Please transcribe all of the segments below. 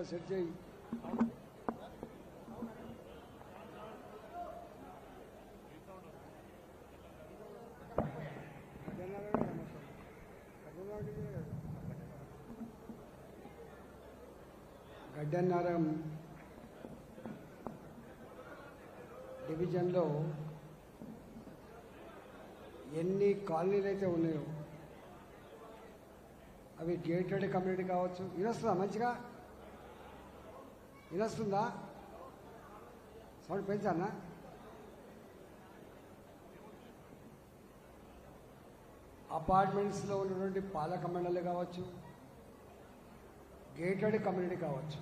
Camera set చేయి. గడ్డన్నారం డివిజన్లో ఎన్ని కాలనీలు అయితే ఉన్నాయో అవి గేటెడ్ కమ్యూనిటీ కావచ్చు. ఇది వస్తుందా మంచిగా? వినొస్తుందా సౌండ్ పెంచానా? అపార్ట్మెంట్స్లో ఉన్నటువంటి పాలక మండలి కావచ్చు గేటెడ్ కమ్యూనిటీ కావచ్చు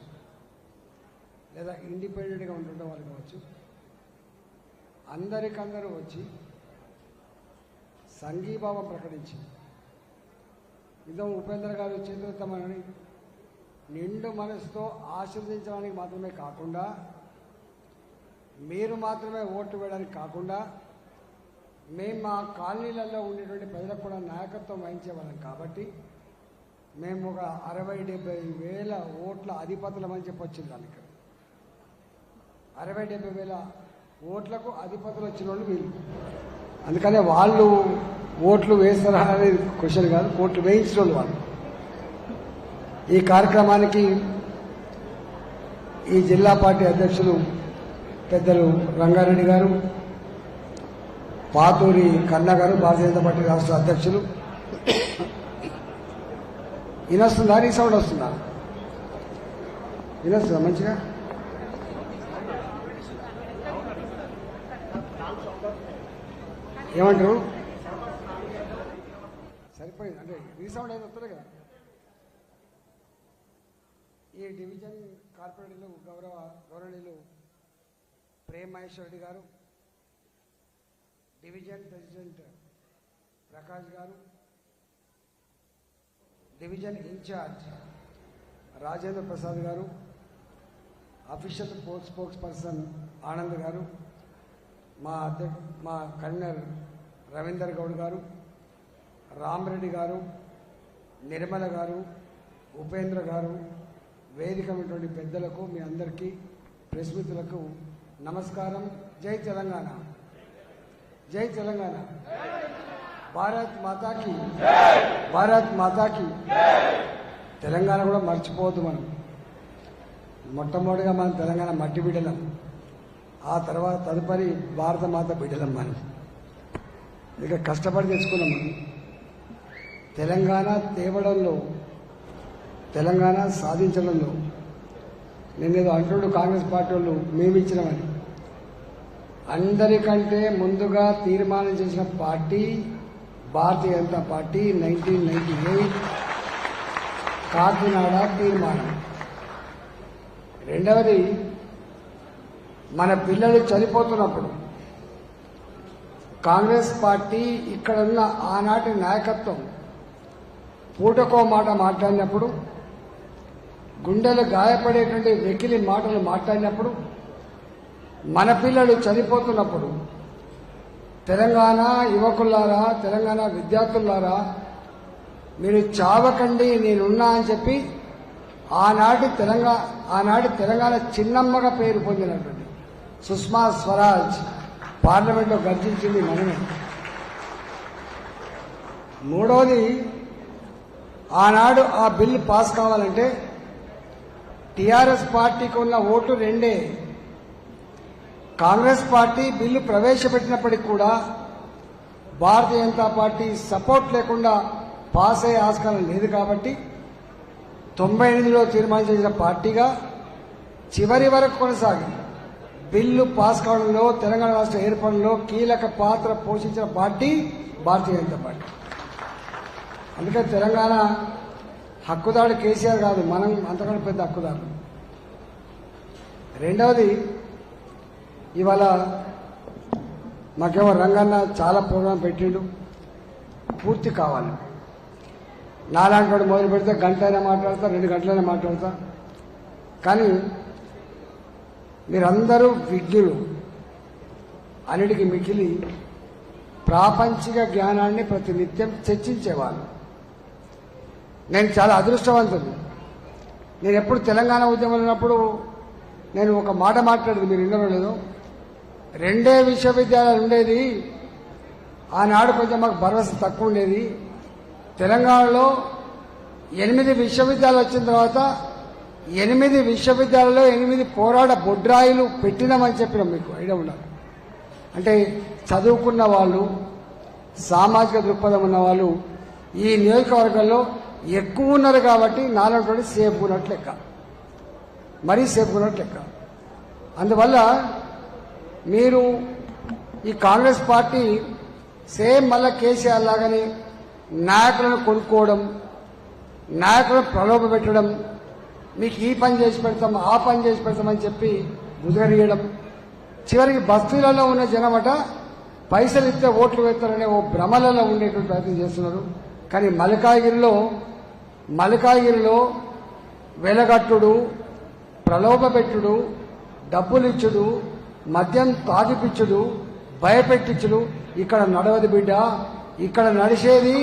లేదా ఇండిపెండెంట్గా ఉంటుండే వాళ్ళు కావచ్చు అందరికందరూ వచ్చి సంఘీభావం ప్రకటించి ఇదో ఉపేంద్ర గారు చేతులెత్తమని నిండు మనసుతో ఆశీర్వదించడానికి మాత్రమే కాకుండా మీరు మాత్రమే ఓటు వేయడానికి కాకుండా మేము మా కాలనీలలో ఉండేటువంటి ప్రజలకు కూడా నాయకత్వం వహించేవాళ్ళం కాబట్టి మేము ఒక అరవై డెబ్బై వేల ఓట్ల అధిపతులమని చెప్పి వచ్చింది దానికి. అరవై డెబ్బై వేల ఓట్లకు అధిపతులు వచ్చిన వాళ్ళు. వీళ్ళు అందుకనే వాళ్ళు ఓట్లు వేస్తారా అనేది క్వశ్చన్ కాదు ఓట్లు వేయించిన వాళ్ళు వాళ్ళు. ఈ కార్యక్రమానికి ఈ జిల్లా పార్టీ అధ్యక్షులు పెద్దలు రంగారెడ్డి గారు పాతూరి కన్నా గారు భారతీయ జనతా పార్టీ రాష్ట్ర అధ్యక్షులు. వినొస్తుందా? నీ సౌండ్ వస్తుందా? వినొస్తుందా మంచిగా? ఏమంటారు? సరిపోయింది. అంటే రీసౌండ్ అయితే వస్తుంది కదా? ఈ డివిజన్ కార్పొరేటర్లు గౌరవ గౌరవనీయులు ప్రేమ్ మహేశ్వర్ రెడ్డి గారు డివిజన్ ప్రెసిడెంట్ ప్రకాష్ గారు division incharge Rajendra Prasad garu official spokes person Anand garu మా అధ్యక్ష మా కన్వీనర్ రవీందర్ గౌడ్ గారు రామరెడ్డి గారు నిర్మల గారు ఉపేంద్ర గారు వేదిక ఉన్నటువంటి పెద్దలకు మీ అందరికీ ప్రెస్ మిత్రులకు నమస్కారం. జై తెలంగాణ. జై తెలంగాణ. భారత్ మాతాకి. భారత్ మాతాకి. తెలంగాణ కూడా మర్చిపోవద్దు మనం. మొట్టమొదటిగా మనం తెలంగాణ మట్టి బిడ్డలం. ఆ తర్వాత తదుపరి భారత మాత బిడ్డలం మనం. ఇక కష్టపడి తెచ్చుకున్నాం మనం. తెలంగాణ తేవడంలో తెలంగాణ సాధించడంలో నేనేదో అంటుడు కాంగ్రెస్ పార్టీ వాళ్ళు మేమిచ్చినామని. అందరికంటే ముందుగా తీర్మానం చేసిన party Bharatiya Janata Party nineteen ninety eight Kakinada తీర్మానం. రెండవది మన పిల్లలు చనిపోతున్నప్పుడు కాంగ్రెస్ పార్టీ ఇక్కడున్న ఆనాటి నాయకత్వం పూటకో మాట మాట్లాడినప్పుడు గుండెలు గాయపడేటువంటి వెకిలి మాటలు మాట్లాడినప్పుడు మన పిల్లలు చనిపోతున్నప్పుడు తెలంగాణ యువకులారా తెలంగాణ విద్యార్థులారా మీరు చావకండి నేనున్నా అని చెప్పి ఆనాటి తెలంగాణ ఆనాటి తెలంగాణ చిన్నమ్మగా పేరు పొందినటువంటి సుష్మా స్వరాజ్ పార్లమెంట్లో గర్జించింది మనమే. మూడవది ఆనాడు ఆ బిల్లు పాస్ కావాలంటే టిఆర్ఎస్ పార్టీకి ఉన్న ఓటు రెండే. కాంగ్రెస్ పార్టీ బిల్లు ప్రవేశపెట్టినప్పటికీ కూడా భారతీయ జనతా పార్టీ సపోర్ట్ లేకుండా పాస్ అయ్యే ఆస్కారం లేదు కాబట్టి తొంభై ఎనిమిదిలో తీర్మానం చేసిన పార్టీగా చివరి వరకు కొనసాగి బిల్లు పాస్ కావడంలో తెలంగాణ రాష్ట్ర ఏర్పడంలో కీలక పాత్ర పోషించిన పార్టీ భారతీయ జనతా పార్టీ. అందుకే తెలంగాణ హక్కుదారు కేసీఆర్ కాదు మనం అంతకంటే పెద్ద హక్కుదారు రెండవది ఇవాళ మాకేమో రంగన్న చాలా ప్రోగ్రాం పెట్టిండు. పూర్తి కావాలి. నాలాంటి వాడు మొదలు పెడితే గంట అయినా మాట్లాడతా రెండు గంటలైనా మాట్లాడతా. కానీ మీరందరూ విజ్ఞులు. అన్నిటికి మిగిలి ప్రాపంచిక జ్ఞానాన్ని ప్రతినిత్యం చర్చించేవాళ్ళు. నేను చాలా అదృష్టవంతుడు నేను ఎప్పుడు తెలంగాణ ఉద్యమం ఉన్నప్పుడు నేను ఒక మాట మాట్లాడేది మీరు వినడం రెండే విశ్వవిద్యాలయాలు ఉండేది. ఆనాడు కొంచెం మాకు భరోసా తక్కువ ఉండేది. తెలంగాణలో ఎనిమిది విశ్వవిద్యాలయాలు వచ్చిన తర్వాత ఎనిమిది విశ్వవిద్యాలయాల్లో ఎనిమిది పోరాట బొడ్రాయిలు పెట్టినామని చెప్పినాం మీకు ఐడియా ఉండాలి. అంటే చదువుకున్న వాళ్ళు సామాజిక దృక్పథం ఉన్న వాళ్ళు ఈ నియోజకవర్గంలో ఎక్కువ ఉన్నారు కాబట్టి నాలుగు సేఫ్ ఉన్నట్లు లెక్క. మరీ సేఫ్ ఉన్నట్లు లెక్క. అందువల్ల మీరు ఈ కాంగ్రెస్ పార్టీ సేమ్ మళ్ళా కేసీఆర్ లాగానే నాయకులను కొనుక్కోవడం నాయకులను ప్రలోభ పెట్టడం మీకు ఈ పని చేసి పెడతాం ఆ పని చేసి పెడతామని చెప్పి ముదగనీయడం చివరికి బస్తీలలో ఉన్న జనమట పైసలు ఇస్తే ఓట్లు వేస్తారనే ఓ భ్రమలలో ఉండేటువంటి ప్రయత్నం చేస్తున్నారు. కానీ మలకాగిరిలో మలకాగిరిలో వెలగట్టుడు ప్రలోభ పెట్టుడు డబ్బులిచ్చుడు మద్యం తాగిపిచ్చుడు భయపెట్టించుడు ఇక్కడ నడవదు బిడ్డ. ఇక్కడ నడిచేది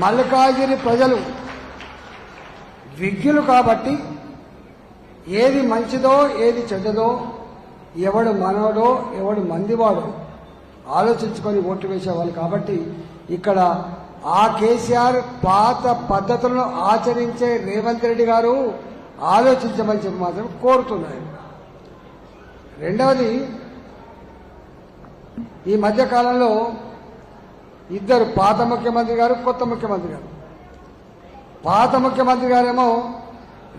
మల్కాగిరి ప్రజలు. విజ్ఞులు కాబట్టి ఏది మంచిదో ఏది చెడ్డదో ఎవడు మనవడో ఎవడు మందివాడో ఆలోచించుకొని ఓట్లు వేసేవాళ్ళు కాబట్టి ఇక్కడ ఆ కేసీఆర్ పాత పద్ధతులను ఆచరించే రేవంత్ రెడ్డి గారు ఆలోచించమని చెప్పి మాత్రం కోరుతున్నారు రెండవది ఈ మధ్యకాలంలో ఇద్దరు పాత ముఖ్యమంత్రి గారు కొత్త ముఖ్యమంత్రి గారు. పాత ముఖ్యమంత్రి గారేమో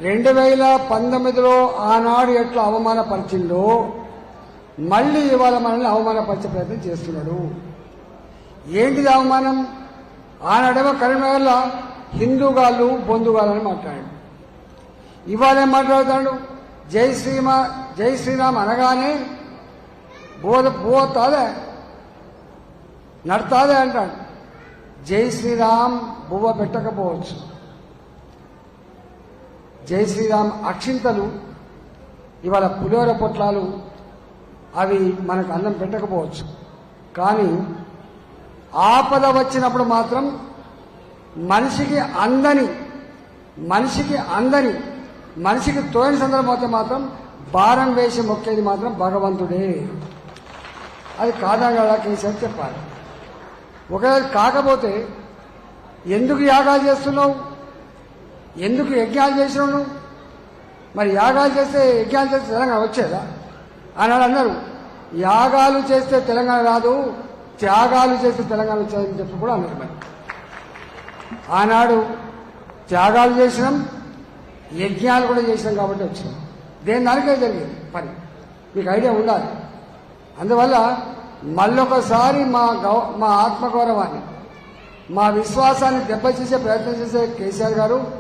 రెండు వేల పంతొమ్మిదిలో ఆనాడు ఎట్లా అవమానపరిచిందో మళ్ళీ ఇవాళ మనల్ని అవమానపరిచే ప్రయత్నం చేస్తున్నాడు. ఏంటిది అవమానం? ఆనాడేమో కరీంనగర్లో హిందూగాళ్ళు బొందుగాళ్ళని మాట్లాడాడు. ఇవాళ ఏం మాట్లాడతాడు? జై శ్రీమ జై శ్రీరామ్ అనగానే బోధ బోతాదే నడతాదే అంటాడు. జై శ్రీరామ్ బువ్వ పెట్టకపోవచ్చు. జై శ్రీరామ్ అక్షింతలు ఇవాళ పులిహోర పొట్లాలు అవి మనకు అన్నం పెట్టకపోవచ్చు. కానీ ఆపద వచ్చినప్పుడు మాత్రం మనిషికి అందని మనిషికి అందని మనిషికి తోయని సందర్భం అయితే మాత్రం భారం వేసి మొక్కేది మాత్రం భగవంతుడే. అది కాదా కదా కేసీఆర్ చెప్పాలి. ఒకవేళ కాకపోతే ఎందుకు యాగాలు చేస్తున్నావు? ఎందుకు యజ్ఞాలు చేసినావు? మరి యాగాలు చేస్తే యజ్ఞాలు చేస్తే తెలంగాణ వచ్చేదా? ఆనాడు అన్నారు. యాగాలు చేస్తే తెలంగాణ రాదు. త్యాగాలు చేస్తే తెలంగాణ వచ్చాయని చెప్పి కూడా అన్నారు మరి. ఆనాడు త్యాగాలు చేసినాం యజ్ఞాలు కూడా చేసినాం కాబట్టి వచ్చినాం. దేని దానికే జరిగింది? పని. మీకు ఐడియా ఉండాలి. అందువల్ల మళ్ళొకసారి మా గౌ మా ఆత్మగౌరవాన్ని మా విశ్వాసాన్ని దెబ్బతీసే ప్రయత్నం చేసే కేసీఆర్ గారు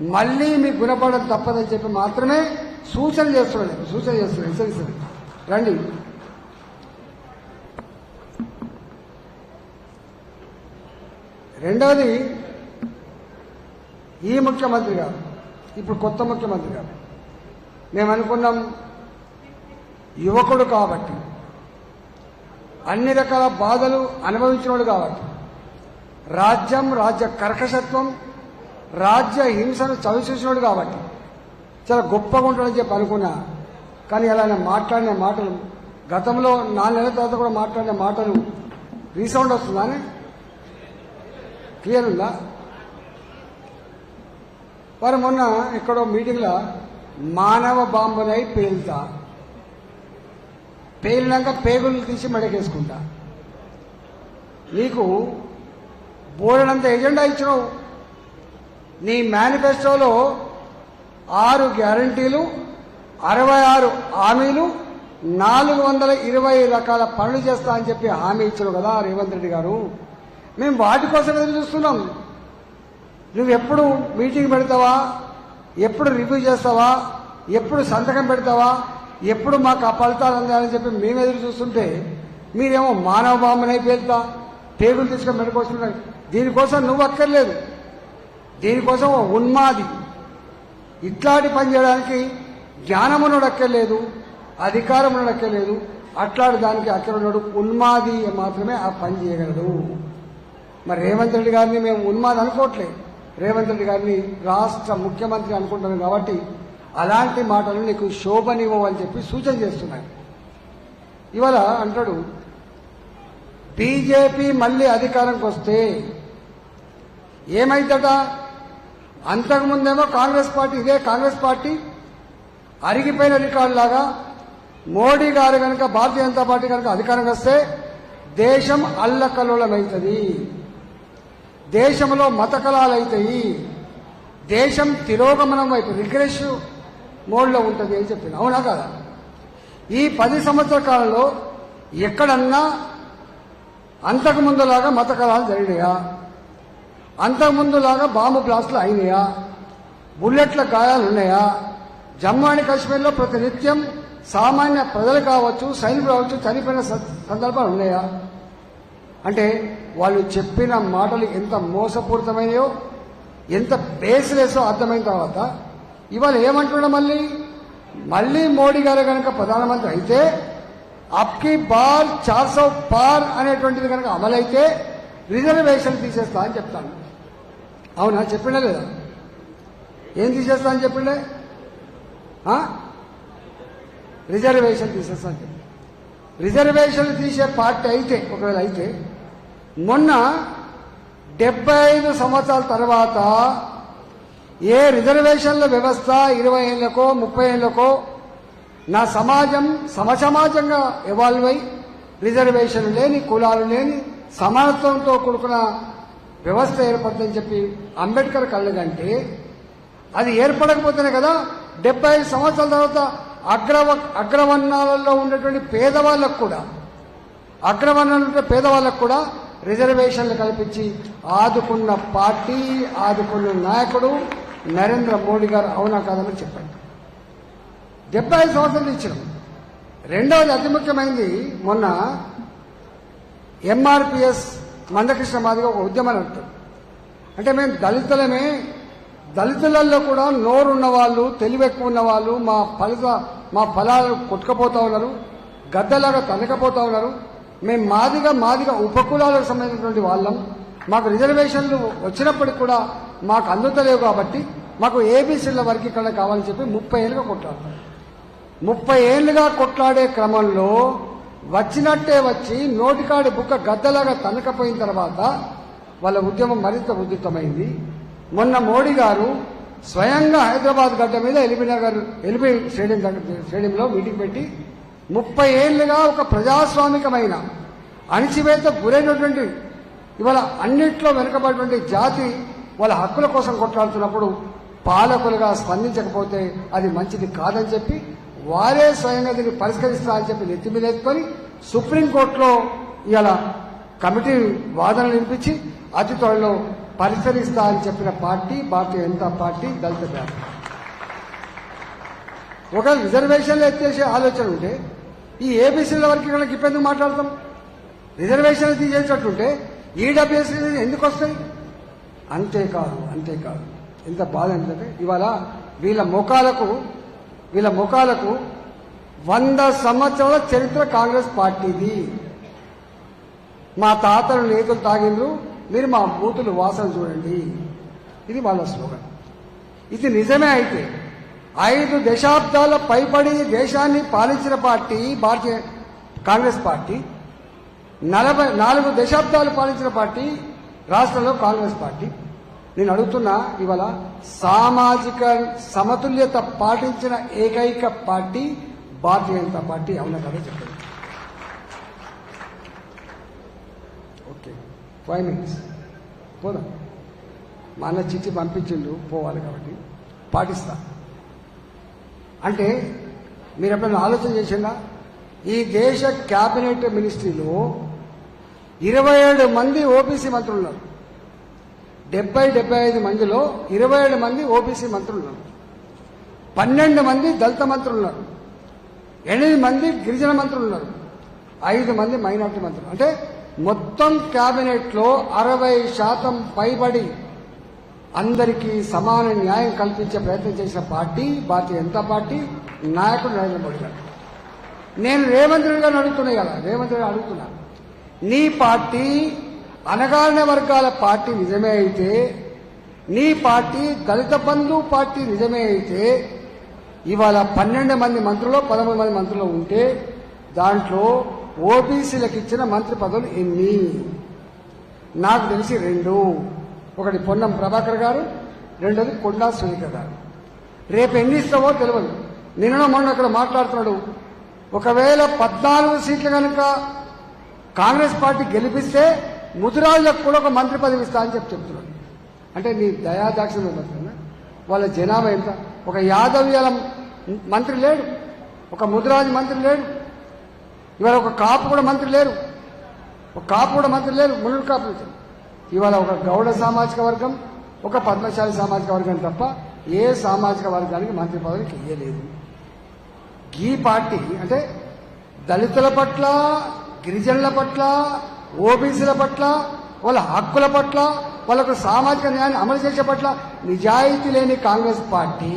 మళ్ళీ మీకు గుణపడడం తప్పదని చెప్పి మాత్రమే సూచన చేస్తున్నాను సూచన చేస్తున్నాను హెచ్చరిస్తున్నాను రండి. రెండవది ఈ ముఖ్యమంత్రి గారు ఇప్పుడు కొత్త ముఖ్యమంత్రి గారు. మేము అనుకున్నాం యువకుడు కాబట్టి అన్ని రకాల బాధలు అనుభవించినోడు కాబట్టి రాజ్యం రాజ్య కర్కశత్వం రాజ్య హింసను చవిచూసినోడు కాబట్టి చాలా గొప్పగా ఉంటాడని చెప్పి అనుకున్నా. కానీ అలా మాట్లాడిన మాటలు గతంలో నాలుగు నెలల తర్వాత కూడా మాట్లాడిన మాటలు రీసౌండ్ వస్తుందానే క్లియర్ ఉందా? వారు మొన్న ఎక్కడో మీటింగ్లో మానవ బాంబునై పేలుతా. పేలినాక పేగులు తీసి మెడకేసుకుంటా. నీకు బోర్డంత ఎజెండా ఇచ్చినావు. నీ మేనిఫెస్టోలో ఆరు గ్యారంటీలు అరవై ఆరు హామీలు నాలుగు వందల ఇరవై రకాల పనులు చేస్తా అని చెప్పి హామీ ఇచ్చారు కదా రేవంత్ రెడ్డి గారు. మేము వాటి కోసం ఎదురు చూస్తున్నాం. నువ్వు ఎప్పుడు మీటింగ్ పెడతావా? ఎప్పుడు రివ్యూ చేస్తావా? ఎప్పుడు సంతకం పెడతావా? ఎప్పుడు మాకు ఆ ఫలితాలు అందాలని చెప్పి మేము ఎదురు చూస్తుంటే మీరేమో మానవ బాంబునై పేలుతా టేబుల్ తీసుకొని మెడకొస్తున్నారు దీనికోసం నువ్వు అక్కర్లేదు. దీనికోసం ఉన్మాది. ఇట్లాంటి పని చేయడానికి జ్ఞానమునుడు అక్కర్లేదు అధికారమునుడు అక్కర్లేదు. అట్లాంటి దానికి అక్కడ ఉన్నాడు ఉన్మాది మాత్రమే ఆ పని చేయగలడు. మరి రేవంత్ రెడ్డి గారిని మేము ఉన్మాది అనుకోవట్లేదు. రేవంత్ రెడ్డి గారిని రాష్ట్ర ముఖ్యమంత్రి అనుకుంటున్నాను కాబట్టి అలాంటి మాటలు నీకు శోభనివ్వని చెప్పి సూచన చేస్తున్నాను ఇవాళ అంటాడు బీజేపీ మళ్ళీ అధికారంకి వస్తే ఏమైందట? అంతకుముందేమో కాంగ్రెస్ పార్టీ ఇదే కాంగ్రెస్ పార్టీ అరిగిపోయిన రికార్డులాగా మోడీ గారు కనుక భారతీయ జనతా పార్టీ కనుక అధికారంకి వస్తే దేశం అల్లకల్లోలమవుతుంది దేశంలో మతకలాలు అవుతాయి దేశం తిరోగమనం వైపు రిగ్రెస్ మోడ్లో ఉంటుంది అని చెప్పింది. అవునా కదా? ఈ పది సంవత్సరాల కాలంలో ఎక్కడన్నా అంతకు ముందులాగా మత కళాలు జరిగినాయా? అంతకు ముందులాగా బాంబు బ్లాస్ట్లు అయినాయా? బుల్లెట్ల గాయాలు ఉన్నాయా? జమ్మూ అండ్ కాశ్మీర్లో ప్రతినిత్యం సామాన్య ప్రజలు కావచ్చు సైనికులు కావచ్చు చనిపోయిన స- సందర్భాలు ఉన్నాయా? అంటే వాళ్ళు చెప్పిన మాటలు ఎంత మోసపూరితమైనయో ఎంత బేస్లెస్ అర్థమైన తర్వాత ఇవాళ ఏమంటున్నా మళ్ళీ? మళ్ళీ మోడీ గారు కనుక ప్రధానమంత్రి అయితే అప్కి బార్ చార్ సౌ పార్ అనేటువంటిది కనుక అమలైతే రిజర్వేషన్ తీసేస్తా అని చెప్తాను. అవునా? చెప్పిండే లేదా? ఏం తీసేస్తా అని చెప్పిండే? రిజర్వేషన్ తీసేస్తా అని చెప్పి రిజర్వేషన్ తీసే పార్టీ అయితే ఒకవేళ అయితే మొన్న డెబ్బై ఐదు సంవత్సరాల తర్వాత ఏ రిజర్వేషన్ల వ్యవస్థ ఇరవై ఏళ్ళకో ముప్పై ఏళ్ళకో నా సమాజం సమసమాజంగా ఎవాల్వ్ అయి రిజర్వేషన్ లేని కులాలు లేని సమానత్వంతో కూడుకున్న వ్యవస్థ ఏర్పడుతుందని చెప్పి అంబేద్కర్ కళ్ళదంటే అది ఏర్పడకపోతేనే కదా డెబ్బై ఐదు సంవత్సరాల తర్వాత అగ్రవ అగ్రవర్ణాలలో ఉన్నటువంటి పేదవాళ్ళకు కూడా అగ్రవర్ణాలు ఉండే పేదవాళ్ళకు కూడా రిజర్వేషన్లు కల్పించి ఆదుకున్న పార్టీ ఆదుకున్న నాయకుడు నరేంద్ర మోడీ గారు అవునా కాదని చెప్పండి. డెబ్బై ఐదు సంవత్సరాలు ఇచ్చాం రెండవది అతి ముఖ్యమైనది మొన్న ఎంఆర్పిఎస్ మందకృష్ణ మాదిగా ఒక ఉద్యమం అంటారు అంటే మేము దళితులమే దళితులలో కూడా నోరున్న వాళ్ళు తెలివి ఎక్కువ ఉన్న వాళ్ళు మా ఫలిత మా ఫలాలు కొట్టుకపోతా ఉన్నారు గద్దలాగా తనకపోతా ఉన్నారు. మేము మాదిగా మాదిగా ఉపకులాలకు సంబంధించినటువంటి వాళ్ళం. మాకు రిజర్వేషన్లు వచ్చినప్పటికి కూడా మాకు అందుతలేవు కాబట్టి మాకు ఏబీసీల వరకు ఇక్కడ కావాలని చెప్పి ముప్పై ఏళ్ళుగా కొట్లాడతారు ముప్పై ఏళ్ళుగా కొట్లాడే క్రమంలో వచ్చినట్టే వచ్చి నోటికాడి బుక్క గద్దలాగా తనకపోయిన తర్వాత వాళ్ళ ఉద్యమం మరింత ఉధృతమైంది. మొన్న మోడీ గారు స్వయంగా హైదరాబాద్ గడ్డ మీద ఎల్బీ నగర్ ఎల్బీ స్టేడియం స్టేడియంలో మీటింగ్ పెట్టి ముప్పై ఏళ్ళుగా ఒక ప్రజాస్వామికమైన అణిచివేత గురైనటువంటి ఇవాళ అన్నిట్లో వెనుకబడినటువంటి జాతి వాళ్ళ హక్కుల కోసం కొట్లాడుతున్నప్పుడు పాలకులుగా స్పందించకపోతే అది మంచిది కాదని చెప్పి వారే స్వయంగా దీన్ని పరిష్కరిస్తారని చెప్పి నెత్తి సుప్రీంకోర్టులో ఇవాళ కమిటీ వాదన వినిపించి అతి త్వరలో పరిష్కరిస్తా అని చెప్పిన పార్టీ భారతీయ జనతా పార్టీ దళిత పార్టీ. ఒకవేళ రిజర్వేషన్లు ఎత్తేసే ఆలోచన ఉంటే ఈ ఏబీసీల వర్గీకరణకి ఇప్పేందుకు మాట్లాడతాం. రిజర్వేషన్లు తీసేటట్టుంటే ఈడబ్ల్యూఎస్ ఎందుకు వస్తాయి? అంతేకాదు అంతేకాదు. ఎంత బాధ ఏంటంటే ఇవాళ వీళ్ళ ముఖాలకు వీళ్ళ ముఖాలకు వంద సంవత్సరాల చరిత్ర కాంగ్రెస్ పార్టీది. మా తాతలు నేతలు తాగిండ్రు మీరు మా బూతులు వాసన చూడండి. ఇది వాళ్ళ స్లోగన్. ఇది నిజమే అయితే ఐదు దశాబ్దాల పైబడి దేశాన్ని పాలించిన పార్టీ భారతీయ కాంగ్రెస్ పార్టీ నలభై నాలుగు దశాబ్దాలు పాలించిన పార్టీ రాష్ట్రంలో కాంగ్రెస్ పార్టీ. నేను అడుగుతున్నా ఇవాళ సామాజిక సమతుల్యత పాటించిన ఏకైక పార్టీ భారతీయ జనతా పార్టీ అవునా కదా చెప్పండి. Okay five minutes. పోదాం. మా అన్న చిట్టి పంపించిండు పోవాలి కాబట్టి. పాటిస్తాను అంటే మీరు ఎప్పుడైనా ఆలోచన చేసిందా? ఈ దేశ క్యాబినెట్ మినిస్ట్రీలో ఇరవై ఏడు మంది ఓబీసీ మంత్రులు ఉన్నారు డెబ్బై డెబ్బై ఐదు మందిలో ఇరవై ఏడు మంది ఓబీసీ మంత్రులు ఉన్నారు పన్నెండు మంది దళిత మంత్రులు ఉన్నారు ఎనిమిది మంది గిరిజన మంత్రులు ఉన్నారు ఐదు మంది మైనార్టీ మంత్రులు. అంటే మొత్తం క్యాబినెట్లో అరవై శాతం పైబడి అందరికీ సమాన న్యాయం కల్పించే ప్రయత్నం చేసిన పార్టీ భారతీయ జనతా పార్టీ నాయకుడు నరేంద్ర మోడీ గారు. నేను రేవంత్ రెడ్డి గారిని అడుగుతున్నాయి కదా రేవంత్ రెడ్డి అడుగుతున్నా. నీ పార్టీ అనగారిన వర్గాల పార్టీ నిజమే అయితే నీ పార్టీ దళిత బంధు పార్టీ నిజమే అయితే ఇవాళ పన్నెండు మంది మంత్రులు పదమూడు మంది మంత్రులు ఉంటే దాంట్లో ఓబీసీలకు ఇచ్చిన మంత్రి పదవులు ఎన్ని? నాకు తెలిసి రెండు. ఒకటి పొన్నం ప్రభాకర్ గారు రెండోది కొండా సునీత గారు. రేపు ఎన్ని ఇస్తావో తెలియదు నిన్న మొన్న అక్కడ మాట్లాడుతున్నాడు. ఒకవేళ పద్నాలుగు సీట్లు కనుక కాంగ్రెస్ పార్టీ గెలిపిస్తే ముదిరాజులకు కూడా ఒక మంత్రి పదవి ఇస్తా అని చెప్పి చెప్తున్నాడు. అంటే నీ దయాదాక్షిణ వాళ్ళ జనాభా ఎంత? ఒక యాదవ్యాల మంత్రి లేడు. ఒక ముదిరాజు మంత్రి లేడు. ఇవాళ ఒక కాపు కూడా మంత్రి లేరు. ఒక కాపు కూడా మంత్రి లేరు. మునుడు కాపు ఇవాళ ఒక గౌడ సామాజిక వర్గం ఒక పద్మశాలి సామాజిక వర్గం తప్ప ఏ సామాజిక వర్గానికి మంత్రి పదవికి ఇయ్యలేదు. ఈ పార్టీ అంటే దళితుల పట్ల గిరిజనుల పట్ల ఓబీసీల పట్ల వాళ్ళ హక్కుల పట్ల వాళ్ళకు సామాజిక న్యాయాన్ని అమలు చేసే పట్ల నిజాయితీ లేని కాంగ్రెస్ పార్టీ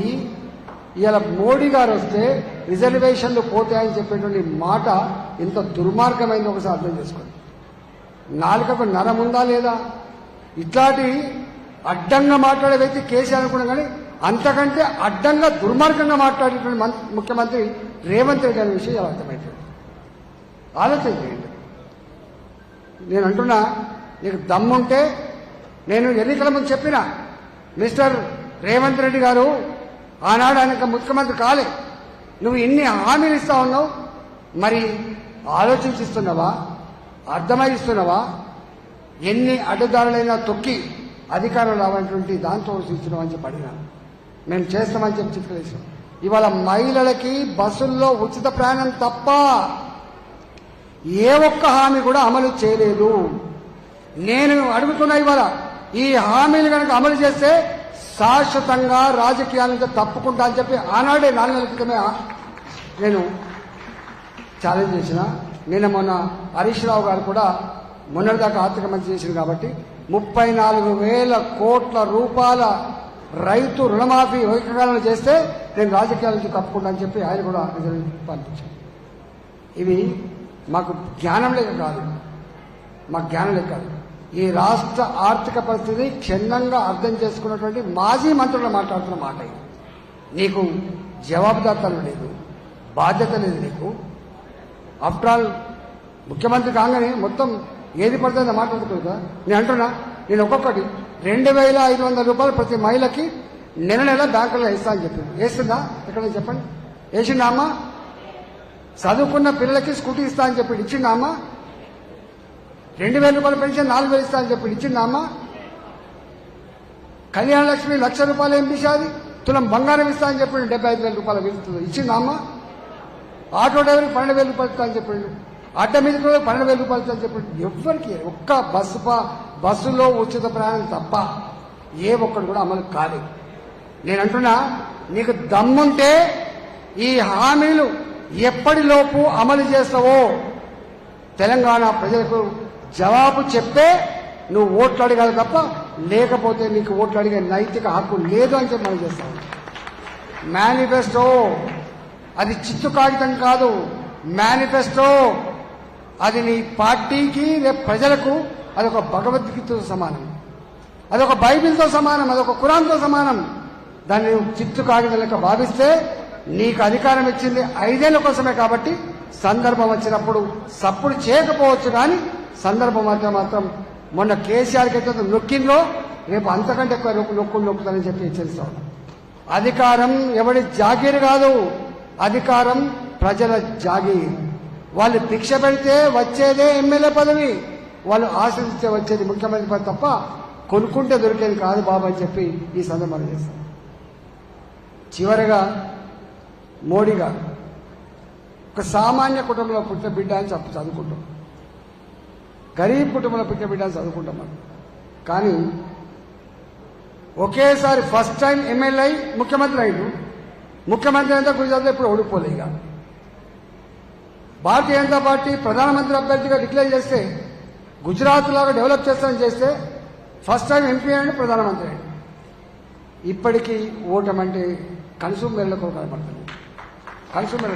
ఇవాళ మోడీ గారు వస్తే రిజర్వేషన్లు పోతాయని చెప్పేటువంటి మాట ఎంత దుర్మార్గమైందో ఒకసారి అర్థం చేసుకోండి. నాలుకకు నరం ఉందా లేదా? ఇట్లాంటి అడ్డంగా మాట్లాడే వ్యక్తి కేసీఆర్ అనుకున్నాం కానీ అంతకంటే అడ్డంగా దుర్మార్గంగా మాట్లాడేటువంటి ముఖ్యమంత్రి రేవంత్ రెడ్డి అనే విషయం ఇలా అర్థమవుతుంది ఆలోచన చేయండి. నేను అంటున్నా నీకు దమ్ముంటే నేను ఎన్నికల ముందు చెప్పిన మిస్టర్ రేవంత్ రెడ్డి గారు ఆనాడు ఆయన ముఖ్యమంత్రి కాలే. నువ్వు ఎన్ని హామీలు ఇస్తా ఉన్నావు మరి ఆలోచించిస్తున్నావా? అర్థమైస్తున్నావా ఎన్ని అడ్డదారులైనా తొక్కి అధికారం రావాలటువంటి దాంతో సూచన అని చెప్పి అడిగినాను మేము చేస్తామని చెప్పి చిత్రలేసాం ఇవాళ మహిళలకి బస్సుల్లో ఉచిత ప్రయాణం తప్ప ఏ ఒక్క హామీ కూడా అమలు చేయలేదు. నేను అడుగుతున్నా ఇవాళ ఈ హామీలు కనుక అమలు చేస్తే శాశ్వతంగా రాజకీయాల నుంచి తప్పుకుంటా అని చెప్పి ఆనాడే నాలుగు నెలల క్రితమే నేను ఛాలెంజ్ చేసిన. నిన్న మొన్న హరీష్ రావు గారు కూడా మొన్నటిదాకా ఆర్థిక మంత్రి చేసింది కాబట్టి ముప్పై నాలుగు వేల కోట్ల రూపాయల రైతు రుణమాఫీ ఏకకాలంలో చేస్తే నేను రాజకీయాల నుంచి అని చెప్పి ఆయన కూడా రిజర్వ్ పంపించాను ఇవి మాకు జ్ఞానం లేక కాదు. మా జ్ఞానం లేక కాదు. ఈ రాష్ట్ర ఆర్థిక పరిస్థితి క్షుణ్ణంగా అర్థం చేసుకున్నటువంటి మాజీ మంత్రులు మాట్లాడుతున్న మాట ఇది. నీకు జవాబుదారితనం లేదు బాధ్యత లేదు నీకు. ఆఫ్టర్ ఆల్ ముఖ్యమంత్రి కాగానే మొత్తం ఏది పడుతుందో మాట్లాడుతుంది కదా నేను అంటున్నా నేను ఒక్కొక్కటి రెండు వేల ఐదు వందల రూపాయలు ప్రతి మహిళకి నెల నెల బ్యాంకులో వేస్తా అని చెప్పింది వేస్తుందా? ఎక్కడ చెప్పండి. వేసిందామా చదువుకున్న పిల్లలకి స్కూటీ ఇస్తా అని చెప్పి ఇచ్చిందామా రెండు వేల రూపాయలు పెన్షన్ నాలుగు వేలు ఇస్తా అని చెప్పి ఇచ్చిందామా కళ్యాణలక్ష్మి కళ్యాణ లక్ష్మి లక్ష రూపాయలు ఏం తీసాది తులం బంగారం ఇస్తా అని చెప్పి డెబ్బై ఐదు వేల రూపాయలు వెళ్తుంది ఇచ్చిందా ఆటో డ్రైవర్ పన్నెండు వేల రూపాయలు ఇస్తా అని చెప్పిండు అడ్డ మీద పన్నెండు వేల రూపాయలు ఇస్తా అని చెప్పిండు. ఎవ్వరికి ఒక్క బస్సు బస్సులో ఉచిత ప్రయాణం తప్ప ఏ ఒక్కడు కూడా అమలు కాలేదు. నేను అంటున్నా నీకు దమ్ముంటే ఈ హామీలు ఎప్పటిలోపు అమలు చేస్తావో తెలంగాణ ప్రజలకు జవాబు చెప్పే నువ్వు ఓట్లు అడగాలి తప్ప లేకపోతే నీకు ఓట్లు అడిగే నైతిక హక్కు లేదు అని చెప్పి మనం చేస్తాం. మేనిఫెస్టో అది చిత్తు కాగితం కాదు. మేనిఫెస్టో అది నీ పార్టీకి రేపు ప్రజలకు అదొక భగవద్గీతతో సమానం. అదొక బైబిల్తో సమానం అదొక ఖురాన్తో సమానం. దాన్ని చిత్తు కాగితం లెక్క భావిస్తే నీకు అధికారం ఇచ్చింది ఐదేళ్ళ కోసమే కాబట్టి సందర్భం వచ్చినప్పుడు సప్పుడు చేయకపోవచ్చు కానీ సందర్భం మాత్రం మాత్రం మొన్న కేసీఆర్కి అయితే నొక్కిందో రేపు అంతకంటే ఎక్కువ నొక్కు నొక్కులు నొక్కుతానని చెప్పి హెచ్చరిస్తా అధికారం ఎవడి జాగీరు కాదు. అధికారం ప్రజల జాగీర్. వాళ్ళు భిక్ష పెడితే వచ్చేదే ఎమ్మెల్యే పదవి. వాళ్ళు ఆశ్రయిస్తే వచ్చేది ముఖ్యమంత్రి పదవి తప్ప కొనుక్కుంటే దొరికేది కాదు బాబు అని చెప్పి ఈ సందర్భంలో చేస్తాం చివరగా మోడీ గారు ఒక సామాన్య కుటుంబంలో పుట్టిన బిడ్డ అని చెప్పి చదువుకుంటాం. గరీబ్ కుటుంబంలో పుట్టిన బిడ్డ అని చదువుకుంటాం మనం. కానీ ఒకేసారి ఫస్ట్ టైం ఎమ్మెల్యే ముఖ్యమంత్రి అయ్యాడు. ముఖ్యమంత్రి అయితే గుజరాత్లో ఇప్పుడు ఓడిపోలే ఇక. భారతీయ జనతా పార్టీ ప్రధానమంత్రి అభ్యర్థిగా డిక్లేర్ చేస్తే గుజరాత్ లాగా డెవలప్ చేస్తామని చేస్తే ఫస్ట్ టైం ఎంపీ అయ్యండి ప్రధానమంత్రి. అయ్యండి ఇప్పటికీ ఓటమంటే కన్సూమర్ల కొరకు కనపడుతుంది కన్సూమర్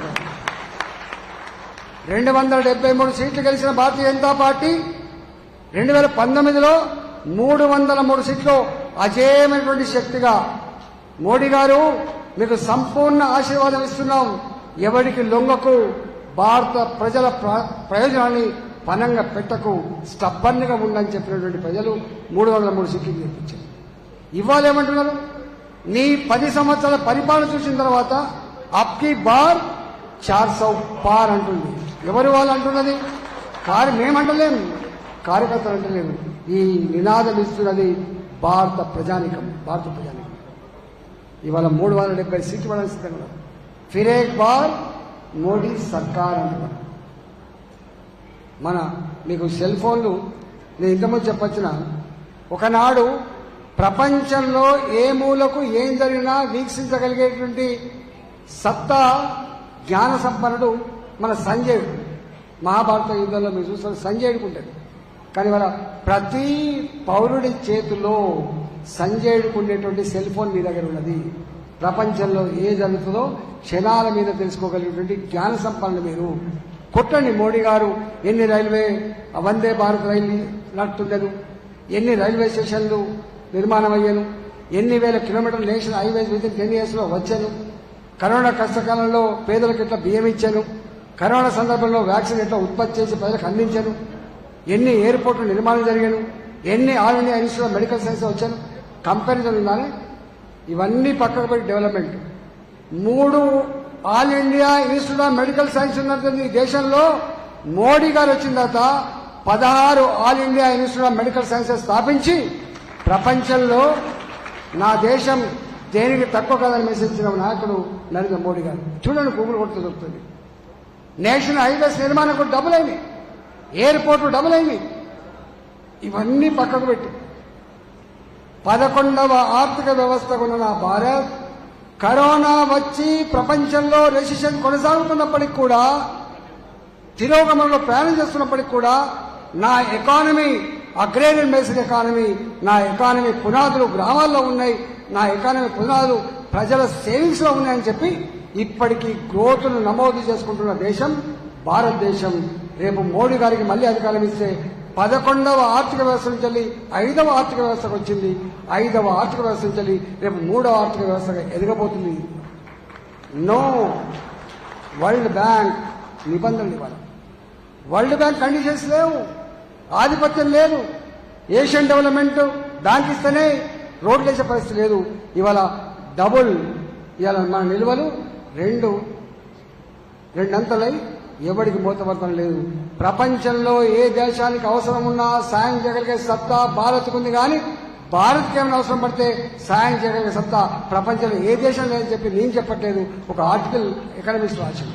రెండు వందల డెబ్బై మూడు సీట్లు గెలిచిన భారతీయ జనతా పార్టీ రెండు వేల పంతొమ్మిదిలో మూడు వందల మూడు సీట్లు అజేయమైనటువంటి శక్తిగా మోడీ గారు మీకు సంపూర్ణ ఆశీర్వాదం ఇస్తున్నాం. ఎవరికి లొంగకు భారత ప్రజల ప్ర- ప్రయోజనాన్ని పనంగా పెట్టకు స్టబ్బన్గా ఉండని చెప్పినటువంటి ప్రజలు మూడు వందల మూడు సీట్లు గెలిపించారు. ఇవాళ ఏమంటున్నారు? నీ పది సంవత్సరాల పరిపాలన చూసిన తర్వాత అప్కి బార్ చార్ సౌ పార్ అంటుంది. ఎవరు వాళ్ళు అంటున్నది? కారు మేమంటలేము. కార్యకర్తలు అంటలేము. ఈ నినాదం ఇస్తున్నది భారత ప్రజానికం భారత ప్రజానికం. ఇవాళ మూడు వందల డెబ్బై సీట్లు పడాల్సిందే ఫిరేక్ బార్ మోడీ సర్కార్ అంటున్నారు. మన మీకు సెల్ ఫోన్లు నేను ఇంతకుముందు చెప్పొచ్చిన ఒకనాడు ప్రపంచంలో ఏ మూలకు ఏం జరిగినా వీక్షించగలిగేటువంటి సత్తా జ్ఞాన సంపన్నుడు మన సంజయుడు మహాభారత యుద్ధంలో మీరు చూస్తారు సంజయుడికి ఉంటుంది కానీ మన ప్రతి పౌరుడి చేతిలో సంజయుడికి ఉండేటువంటి సెల్ ఫోన్ మీ దగ్గర ఉన్నది. ప్రపంచంలో ఏ జరుగుతుందో క్షణాల మీద తెలుసుకోగలిగినటువంటి జ్ఞాన సంపన్నులు మీరు. కొట్టండి మోడీ గారు ఎన్ని రైల్వే వందే భారత్ రైలు నడుతుండదు ఎన్ని రైల్వే స్టేషన్లు నిర్మాణం అయ్యాను? ఎన్ని వేల కిలోమీటర్ల నేషనల్ హైవేస్ విత్ టెన్ ఇయర్స్లో వచ్చాను? కరోనా కష్టకాలంలో పేదలకు ఎట్లా బియ్యం ఇచ్చాను? కరోనా సందర్భంలో వ్యాక్సిన్ ఎట్లా ఉత్పత్తి చేసి ప్రజలకు అందించాను? ఎన్ని ఎయిర్పోర్ట్లు నిర్మాణం జరిగాను? ఎన్ని All India Institute of Medical Science వచ్చాను? కంపారిజన్ ఉందని ఇవన్నీ పక్కకు పెట్టి డెవలప్మెంట్. మూడు All India Institute of Medical Science ఉన్నటువంటి దేశంలో? మోడీ గారు వచ్చిన తర్వాత పదహారు All India Institute of Medical Sciences స్థాపించి ప్రపంచంలో నా దేశం దేనికి తక్కువ కాదని మెసేజ్ ఇచ్చిన నాయకుడు నరేంద్ర మోడీ గారు. చూడండి గూగుల్ కొడుతూ దొరుకుతుంది. నేషనల్ హైవేస్ నిర్మాణం కూడా డబుల్ అయింది ఎయిర్పోర్ట్ డబుల్ అయింది ఇవన్నీ పక్కకు పెట్టి. పదకొండవ ఆర్థిక వ్యవస్థకు ఉన్న నా భారత్ కరోనా వచ్చి ప్రపంచంలో రెసిషన్ కొనసాగుతున్నప్పటికి కూడా తిరోగమనంలో ప్రయాణం చేస్తున్నప్పటికి కూడా నా ఎకానమీ అగ్రేరియన్ బేస్డ్ ఎకానమీ నా ఎకానమీ పునాదులు గ్రామాల్లో ఉన్నాయి నా ఎకానమీ పునాదులు ప్రజల సేవింగ్స్లో ఉన్నాయని చెప్పి ఇప్పటికీ గ్రోత్ను నమోదు చేసుకుంటున్న దేశం భారతదేశం. రేపు మోడీ గారికి మళ్ళీ అధికారం ఇస్తే పదకొండవ ఆర్థిక వ్యవస్థ నుంచి వెళ్ళి ఐదవ ఆర్థిక వ్యవస్థకు వచ్చింది. ఐదవ ఆర్థిక వ్యవస్థ నుంచి వెళ్ళి రేపు మూడవ ఆర్థిక వ్యవస్థగా ఎదగబోతుంది. నో వరల్డ్ బ్యాంక్ నిబంధనలు ఇవ్వాలి. వరల్డ్ బ్యాంక్ కండిషన్స్ లేవు. ఆధిపత్యం లేదు. ఏషియన్ డెవలప్మెంట్ దానికి ఇస్తేనే రోడ్లు వేసే పరిస్థితి లేదు. ఇవాళ డబుల్ ఇవాళ మన నిల్వలు రెండు రెండంతలై ఎవడికి మూతపడటం లేదు. ప్రపంచంలో ఏ దేశానికి అవసరం ఉన్నా సాయం చేయగలిగే సత్తా భారత్కు ఉంది కానీ భారత్కి ఏమైనా అవసరం పడితే సాయం చేయగలిగే సత్తా ప్రపంచంలో ఏ దేశం లేదని చెప్పి నేను చెప్పట్లేదు. ఒక ఆర్టికల్ ఎకనమిస్ట్ రాసింది.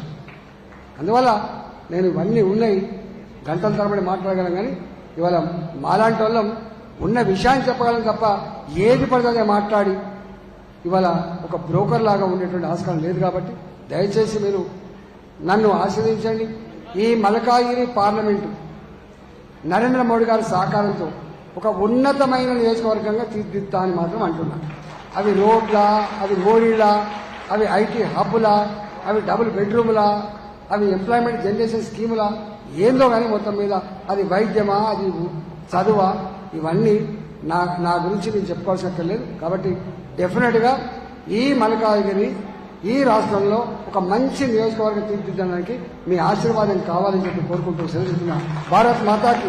అందువల్ల నేను ఇవన్నీ ఉన్నాయి. గంటల తరబడి మాట్లాడగలను కానీ ఇవాళ మాలాంటి వాళ్ళం ఉన్న విషయాన్ని చెప్పగలం తప్ప ఏది పడితే మాట్లాడి ఇవాళ ఒక బ్రోకర్ లాగా ఉండేటువంటి ఆస్కారం లేదు కాబట్టి దయచేసి మీరు నన్ను ఆశీర్వదించండి. ఈ మలకాగిరి పార్లమెంటు నరేంద్ర మోడీ గారి సహకారంతో ఒక ఉన్నతమైన నియోజకవర్గంగా తీర్చిదిద్దా అని మాత్రం అంటున్నా. అవి రోడ్లా అవి మోరీలా అవి ఐటీ హబ్బులా అవి డబుల్ బెడ్రూమ్లా అవి ఎంప్లాయ్మెంట్ జనరేషన్ స్కీములా ఏందో కానీ మొత్తం మీద అది వైద్యమా అది చదువా ఇవన్నీ నా నా గురించి నేను చెప్పుకోవాల్సిన లేదు కాబట్టి డెఫినెట్గా ఈ మలకాగిరి ఈ రాష్ట్రంలో ఒక మంచి నియోజకవర్గం తీర్చిదిద్దడానికి మీ ఆశీర్వాదం కావాలని చెప్పి కోరుకుంటూ సెలవుతున్నా భారత్ మాతాకి.